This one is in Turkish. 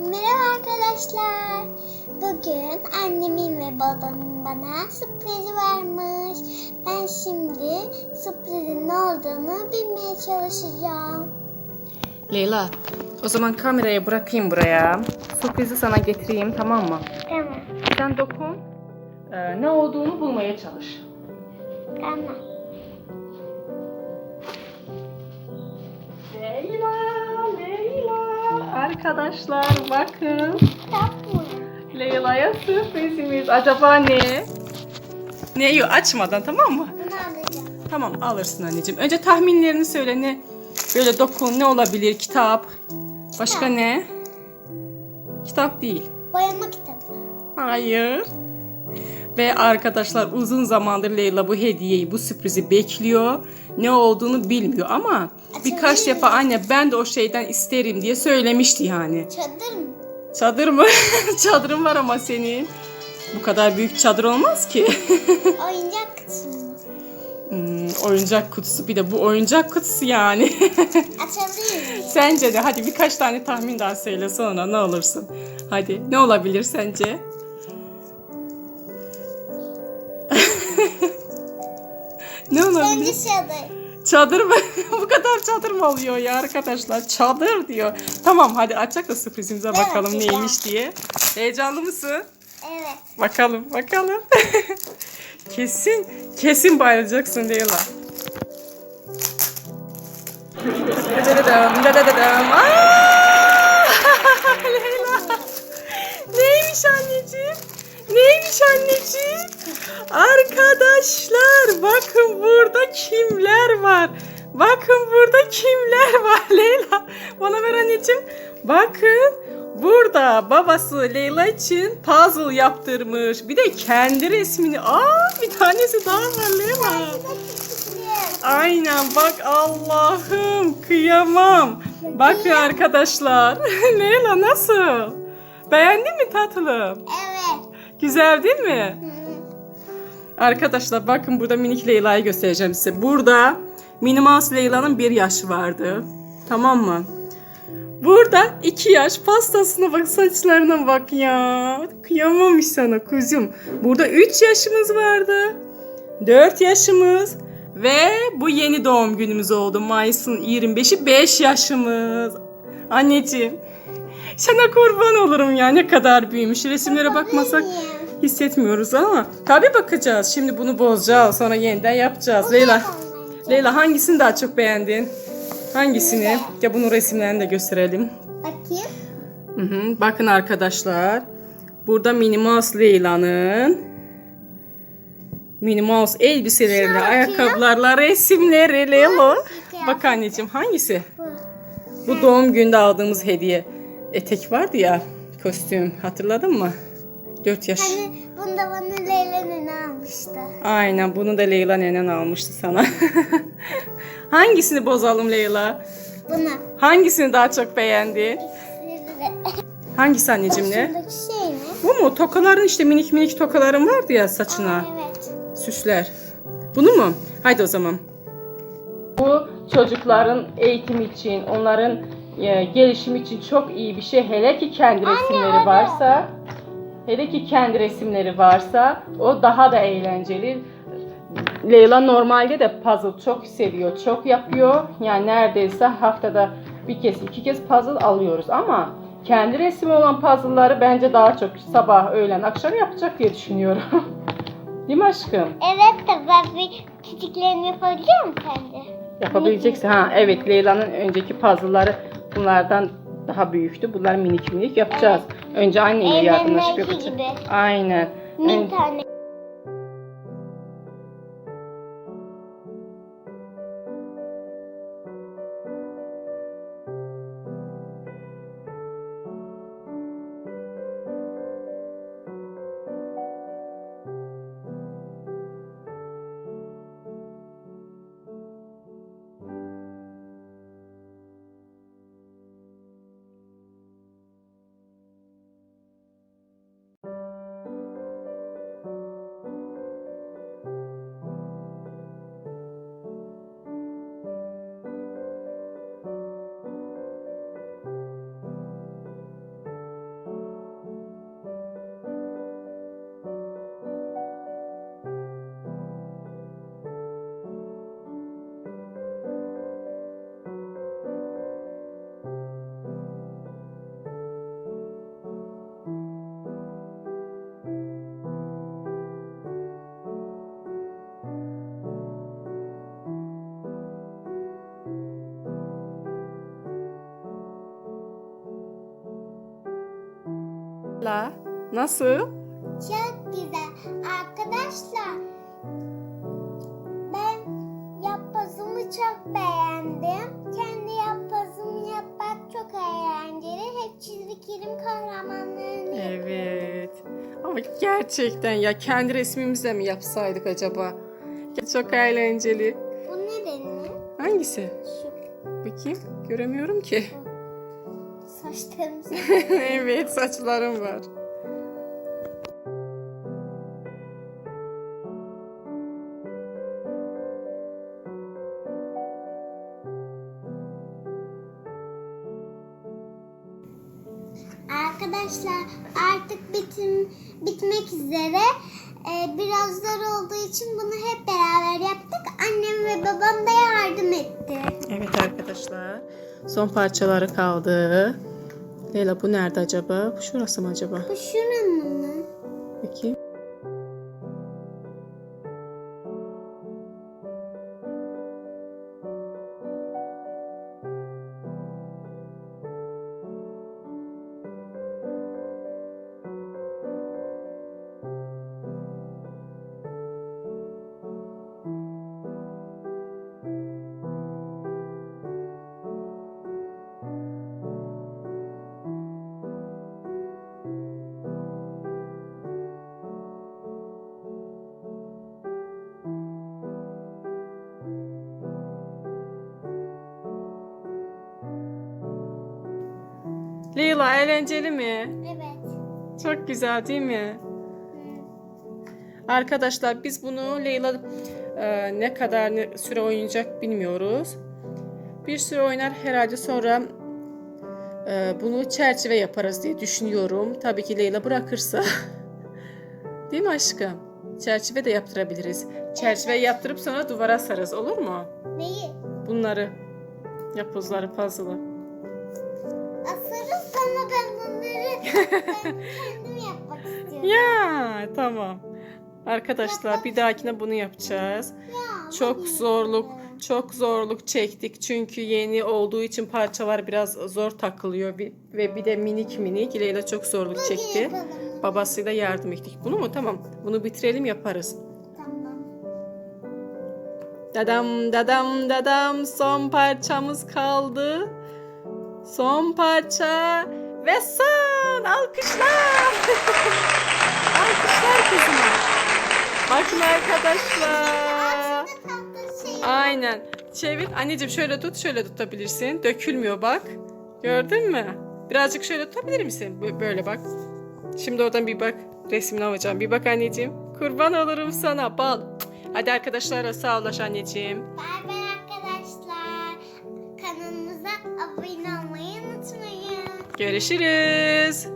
Merhaba arkadaşlar. Bugün annemin ve babamın bana sürprizi varmış. Ben şimdi sürprizin ne olduğunu bilmeye çalışacağım. Leyla, o zaman kamerayı bırakayım buraya. Sürprizi sana getireyim tamam mı? Tamam. Sen dokun. Ee, ne olduğunu bulmaya çalış. Tamam. Leyla, Leyla. Arkadaşlar bakın. Leyla'ya sürprizimiz. Acaba ne? Neyi açmadan tamam mı? Bunu alacağım. Tamam alırsın anneciğim. Önce tahminlerini söyle ne? Böyle dokun ne olabilir? Kitap. Başka Kitap. ne? Kitap değil. Boyama kitabı. Hayır. Ve arkadaşlar uzun zamandır Leyla bu hediyeyi, bu sürprizi bekliyor. Ne olduğunu bilmiyor ama birkaç defa anne ben de o şeyden isterim diye söylemişti yani. Çadır mı? Çadır mı? Çadırın var ama senin. Bu kadar büyük çadır olmaz ki. Oyuncak kutusu mu? Hmm, oyuncak kutusu. Bir de bu oyuncak kutusu yani. Açabilir sence de hadi birkaç tane tahmin daha söyle sonra ne olursun. Hadi ne olabilir sence? Ne olabilir? Bence çadır. Çadır mı? Bu kadar çadır mı oluyor ya arkadaşlar? Çadır diyor. Tamam hadi açak da sürprizimize bakalım Evet, neymiş diye. Heyecanlı mısın? Evet. Bakalım bakalım. kesin kesin bayılacaksın Leyla. Aa! Neymiş anneciğim? Arkadaşlar bakın burada kimler var? Bakın burada kimler var Leyla? Bana ver anneciğim. Bakın burada babası Leyla için puzzle yaptırmış. Bir de kendi resmini. Aa bir tanesi daha var Leyla. Aynen bak Allah'ım kıyamam. Bakın arkadaşlar. Leyla nasıl? Beğendin mi tatlım? Evet. Güzel değil mi? Arkadaşlar bakın burada minik Leyla'yı göstereceğim size. Burada Minnie Mouse Leyla'nın bir yaşı vardı. Tamam mı? Burada iki yaş pastasına bak saçlarına bak ya. Kıyamamış sana kuzum. Burada üç yaşımız vardı. Dört yaşımız. Ve bu yeni doğum günümüz oldu. Mayıs'ın 25'i 5 yaşımız. Anneciğim. Sana kurban olurum ya ne kadar büyümüş. Resimlere bakmasak hissetmiyoruz ama. Tabii bakacağız. Şimdi bunu bozacağız. Sonra yeniden yapacağız. Leyla. Leyla hangisini daha çok beğendin? Hangisini? Ya bunun resimlerini de gösterelim. Bakayım. Hı hı. Bakın arkadaşlar. Burada Minnie Mouse Leyla'nın Minnie Mouse bakayım. ayakkabılarla resimleri Leyla. bakayım. Bak anneciğim hangisi? Bu. Bu doğum günde aldığımız hediye. Etek vardı ya kostüm hatırladın mı? 4 yaş. Hani bunda bana Leyla nene almıştı. Aynen bunu da Leyla nenen almıştı sana. Hangisini bozalım Leyla? Bunu. Hangisini daha çok beğendi? Hangisi anneciğim ne? Şuradaki şey ne? Bu mu? Tokaların işte minik minik tokaların vardı ya saçına. Aa, evet. Süsler. Bunu mu? Haydi o zaman. Bu çocukların eğitim için, onların e, gelişimi için çok iyi bir şey. Hele ki kendi resimleri varsa, hele ki kendi resimleri varsa o daha da eğlenceli. Leyla normalde de puzzle çok seviyor, çok yapıyor. Yani neredeyse haftada bir kez, iki kez puzzle alıyoruz ama kendi resmi olan puzzle'ları bence daha çok sabah, öğlen, akşam yapacak diye düşünüyorum. Değil mi aşkım? Evet de ben bir küçüklerini yapabiliyor musun sence? Yapabileceksin. Ha evet Leyla'nın önceki puzzle'ları bunlardan daha büyüktü. Bunlar minik minik yapacağız. Önce anneyle yardımlaşıp yapacağız. gibi. Aynen. Bir Ön- tane. La, nasıl? Çok güzel. Arkadaşlar ben yapbozumu çok beğendim. Kendi yapbozumu yapmak çok eğlenceli. Hep çizgi film kahramanlarını Evet. Ama gerçekten ya kendi resmimizle mi yapsaydık acaba? Çok eğlenceli. Bu ne denir? Hangisi? Şu Bakayım. Göremiyorum ki. Saçlarım. evet saçlarım var. Arkadaşlar artık bitim, bitmek üzere. Ee, biraz zor olduğu için bunu hep beraber yaptık. Annem ve babam da yardım etti. Evet arkadaşlar. Son parçaları kaldı. Leyla bu nerede acaba? Bu şurası mı acaba? Bu şuranın mı? Bakayım. Leyla eğlenceli mi? Evet. Çok güzel değil mi? Arkadaşlar biz bunu Leyla e, ne kadar ne süre oynayacak bilmiyoruz. Bir süre oynar herhalde sonra e, bunu çerçeve yaparız diye düşünüyorum. Tabii ki Leyla bırakırsa. değil mi aşkım? Çerçeve de yaptırabiliriz. Çerçeve yaptırıp sonra duvara sararız olur mu? Neyi? Bunları yapuzları puzzle'ı. Kendim yapmak istiyorum. Ya tamam. Arkadaşlar bir dahakine bunu yapacağız. Ya, Çok zorluk, çok zorluk çektik çünkü yeni olduğu için parçalar biraz zor takılıyor ve bir de minik minik. Leyla çok zorluk çekti. Babasıyla yardım ettik. Bunu mu? Tamam. Bunu bitirelim yaparız. Dadam dadam dadam son parçamız kaldı. Son parça ve son alkışlar. alkışlar kızıma. Bakın arkadaşlar. Aynen. Çevir. Anneciğim şöyle tut, şöyle tutabilirsin. Dökülmüyor bak. Gördün mü? Birazcık şöyle tutabilir misin? Bö- Böyle bak. Şimdi oradan bir bak. Resmini alacağım. Bir bak anneciğim. Kurban olurum sana bal. Hadi arkadaşlara sağ ulaş anneciğim. Bay bay Görüşürüz.